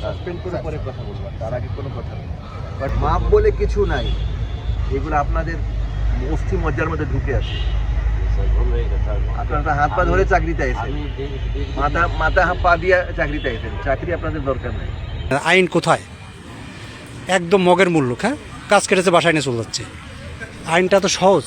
Suspend করে পরে কথা বলব তার আগে কোনো কথা নেই। বাট মাপ বলে কিছু নাই। এগুলো আপনাদের অস্থি মজ্জার মধ্যে ঢুকে আছে। আপনারা হাত পা ধরে চাকরিতে আইসেন মাথা মাথা পা দিয়ে চাকরিতে আইসেন চাকরি আপনাদের দরকার নাই। আইন কোথায়? একদম মগের মূল্য হ্যাঁ? কাজ কেটেছে বাসায় নিয়ে চলে যাচ্ছে। আইনটা তো সহজ।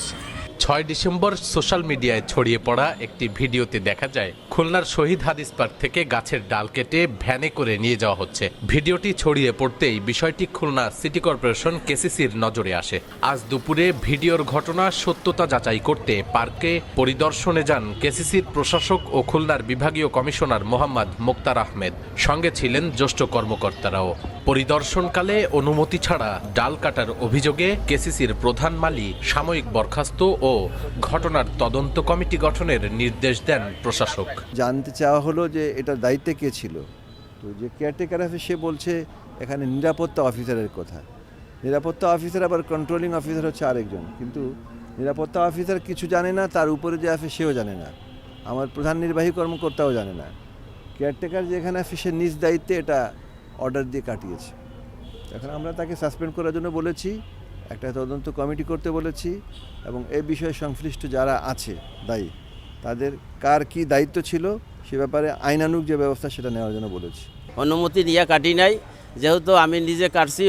ছয় ডিসেম্বর সোশ্যাল মিডিয়ায় ছড়িয়ে পড়া একটি ভিডিওতে দেখা যায়, খুলনার শহীদ হাদিস পার্ক থেকে গাছের ডাল কেটে ভ্যানে করে নিয়ে যাওয়া হচ্ছে। ভিডিওটি ছড়িয়ে পড়তেই বিষয়টি খুলনা সিটি কর্পোরেশন কেসিসির নজরে আসে। আজ দুপুরে ভিডিওর ঘটনা সত্যতা যাচাই করতে পার্কে পরিদর্শনে যান কেসিসির প্রশাসক ও খুলনার বিভাগীয় কমিশনার মোহাম্মদ মোক্তার আহমেদ। সঙ্গে ছিলেন জ্যেষ্ঠ কর্মকর্তারাও। পরিদর্শনকালে অনুমতি ছাড়া ডাল কাটার অভিযোগে কেসিসির প্রধান মালি সাময়িক বরখাস্ত ও ঘটনার তদন্ত কমিটি গঠনের নির্দেশ দেন প্রশাসক। জানতে চাওয়া হলো যে এটার দায়িত্বে কে ছিল? তো যে কেয়ারটেকার আছে, সে বলছে এখানে নিরাপত্তা অফিসারের কথা। নিরাপত্তা অফিসার আবার কন্ট্রোলিং অফিসার হচ্ছে আরেকজন। কিন্তু নিরাপত্তা অফিসার কিছু জানে না, তার উপরে যে আছে সেও জানে না। আমার প্রধান নির্বাহী কর্মকর্তাও জানে না। কেয়ারটেকার যেখানে আছে, সে নিজ দায়িত্বে এটা অর্ডার দিয়ে কাটিয়েছে। এখন আমরা তাকে সাসপেন্ড করার জন্য বলেছি একটা তদন্ত কমিটি করতে বলেছি এবং এ বিষয়ে সংশ্লিষ্ট যারা আছে দায়ী তাদের কার কি দায়িত্ব ছিল সে ব্যাপারে আইনানুগ যে ব্যবস্থা সেটা নেওয়ার জন্য বলেছি। অনুমতি নিয়ে কাটি নাই যেহেতু আমি নিজে কাটছি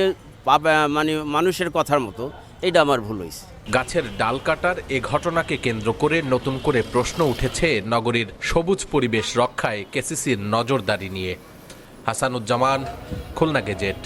মানে মানুষের কথার মতো এটা আমার ভুল হয়েছে গাছের ডাল কাটার এ ঘটনাকে কেন্দ্র করে নতুন করে প্রশ্ন উঠেছে নগরীর সবুজ পরিবেশ রক্ষায় কেসিসির নজরদারি নিয়ে। হাসানুজ্জামান খুলনা গেজেট।